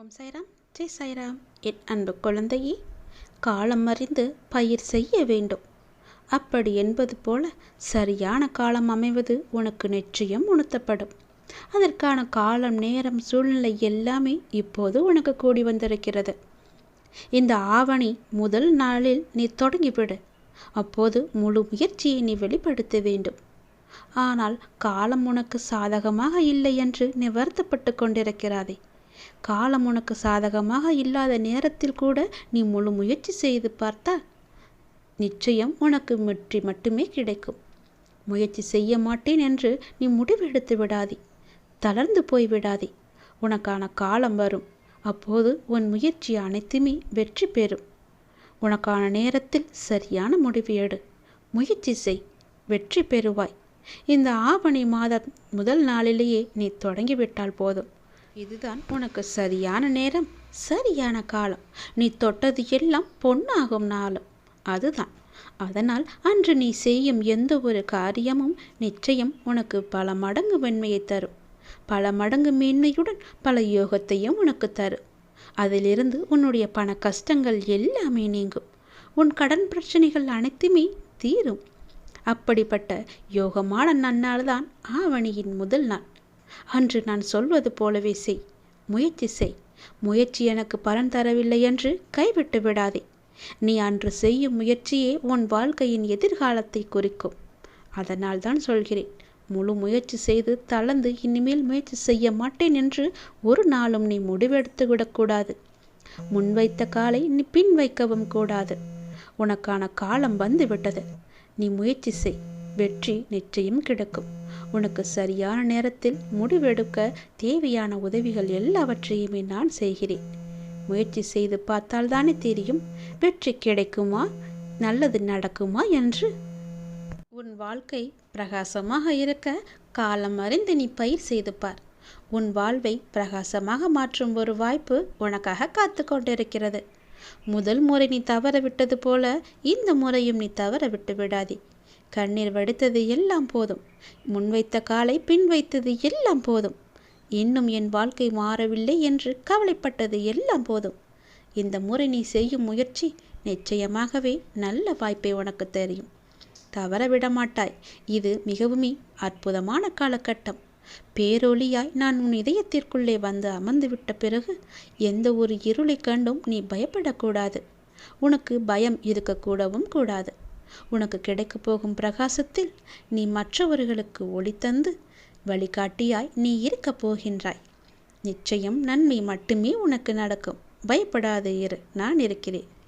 ஓம் சைராம். ஜெய் சைராம். என் அன்பு குழந்தையே காலம் அறிந்து பயிர் செய்ய வேண்டும். அப்படி என்பது போல சரியான காலம் அமைவது உனக்கு நிச்சயம் உணர்த்தப்படும். அதற்கான காலம் நேரம் சூழ்நிலை எல்லாமே இப்போது உனக்கு கூடி வந்திருக்கிறது. இந்த ஆவணி முதல் நாளில் நீ தொடங்கிவிடு. அப்போது முழு முயற்சியை நீ வெளிப்படுத்த வேண்டும். ஆனால் காலம் உனக்கு சாதகமாக இல்லை என்று நீ வருத்தப்பட்டு கொண்டிருக்கிறாதே. காலம் உனக்கு சாதகமாக இல்லாத நேரத்தில் கூட நீ முழு முயற்சி செய்து பார்த்தால் நிச்சயம் உனக்கு வெற்றி மட்டுமே கிடைக்கும். முயற்சி செய்ய மாட்டேன் என்று நீ முடிவெடுத்து விடாதே. தளர்ந்து போய் விடாதே. உனக்கான காலம் வரும். அப்போது உன் முயற்சி அனைத்துமே வெற்றி பெறும். உனக்கான நேரத்தில் சரியான முடிவு எடு. முயற்சி செய். வெற்றி பெறுவாய். இந்த ஆவணி மாதம் முதல் நாளிலேயே நீ தொடங்கிவிட்டால் போதும். இதுதான் உனக்கு சரியான நேரம் சரியான காலம். நீ தொட்டது எல்லாம் பொன்னாகும் நாளும். அதுதான். அதனால் அன்று நீ செய்யும் எந்த ஒரு காரியமும் நிச்சயம் உனக்கு பல மடங்கு வெண்மையை தரும். பல மடங்கு மேன்மையுடன் பல யோகத்தையும் உனக்கு தரும். அதிலிருந்து உன்னுடைய பண கஷ்டங்கள் எல்லாமே நீங்கும். உன் கடன் பிரச்சனைகள் அனைத்துமே தீரும். அப்படிப்பட்ட யோகமான நன்னாள் தான் ஆவணியின் முதல் நாள். அன்று நான் சொல்வது போலவே செய். முயற்சி செய். முயற்சி எனக்கு பலன் தரவில்லை என்று கைவிட்டு விடாதே. நீ அன்று செய்யும் முயற்சியே உன் வாழ்க்கையின் எதிர்காலத்தை குறிக்கும். அதனால் தான் சொல்கிறேன் முழு முயற்சி செய்து தளர்ந்து இனிமேல் முயற்சி செய்ய மாட்டேன் என்று ஒரு நாளும் நீ முடிவெடுத்து விடக்கூடாது முன்வைத்த காலை நீ பின் வைக்கவும் கூடாது. உனக்கான காலம் வந்துவிட்டது நீ முயற்சி செய். வெற்றி நிச்சயம் கிடைக்கும். உனக்கு சரியான நேரத்தில் முடிவெடுக்க தேவையான உதவிகள் எல்லாவற்றையுமே நான் செய்கிறேன். முயற்சி செய்து பார்த்தால் தானே தெரியும் வெற்றி கிடைக்குமா நல்லது நடக்குமா என்று. உன் வாழ்க்கை பிரகாசமாக இருக்க காலம் அறிந்து நீ பயிர் செய்து பார். உன் வாழ்வை பிரகாசமாக மாற்றும் ஒரு வாய்ப்பு உனக்காக காத்து கொண்டிருக்கிறது. முதல் முறை நீ தவற விட்டது போல இந்த முறையும் நீ தவற விட்டு விடாதே. கண்ணீர் வடித்தது எல்லாம் போதும். முன்வைத்த காலை பின் வைத்தது எல்லாம் போதும். இன்னும் என் வாழ்க்கை மாறவில்லை என்று கவலைப்பட்டது எல்லாம் போதும். இந்த முறை நீ செய்யும் முயற்சி நிச்சயமாகவே நல்ல வாய்ப்பை உனக்கு தெரியும் தவற விட மாட்டாய் இது மிகவுமே அற்புதமான காலகட்டம். பேரொளியாய் நான் உன் இதயத்திற்குள்ளே வந்து அமர்ந்து விட்ட பிறகு எந்த ஒரு இருளை கண்டும் நீ பயப்படக்கூடாது. உனக்கு பயம் இருக்கக்கூடவும் கூடாது. உனக்கு கிடைக்கப் போகும் பிரகாசத்தில் நீ மற்றவர்களுக்கு ஒளி தந்து வழிகாட்டியாய் நீ இருக்கப் போகின்றாய். நிச்சயம் நன்மை மட்டுமே உனக்கு நடக்கும். பயப்படாது இரு நான் இருக்கிறேன்.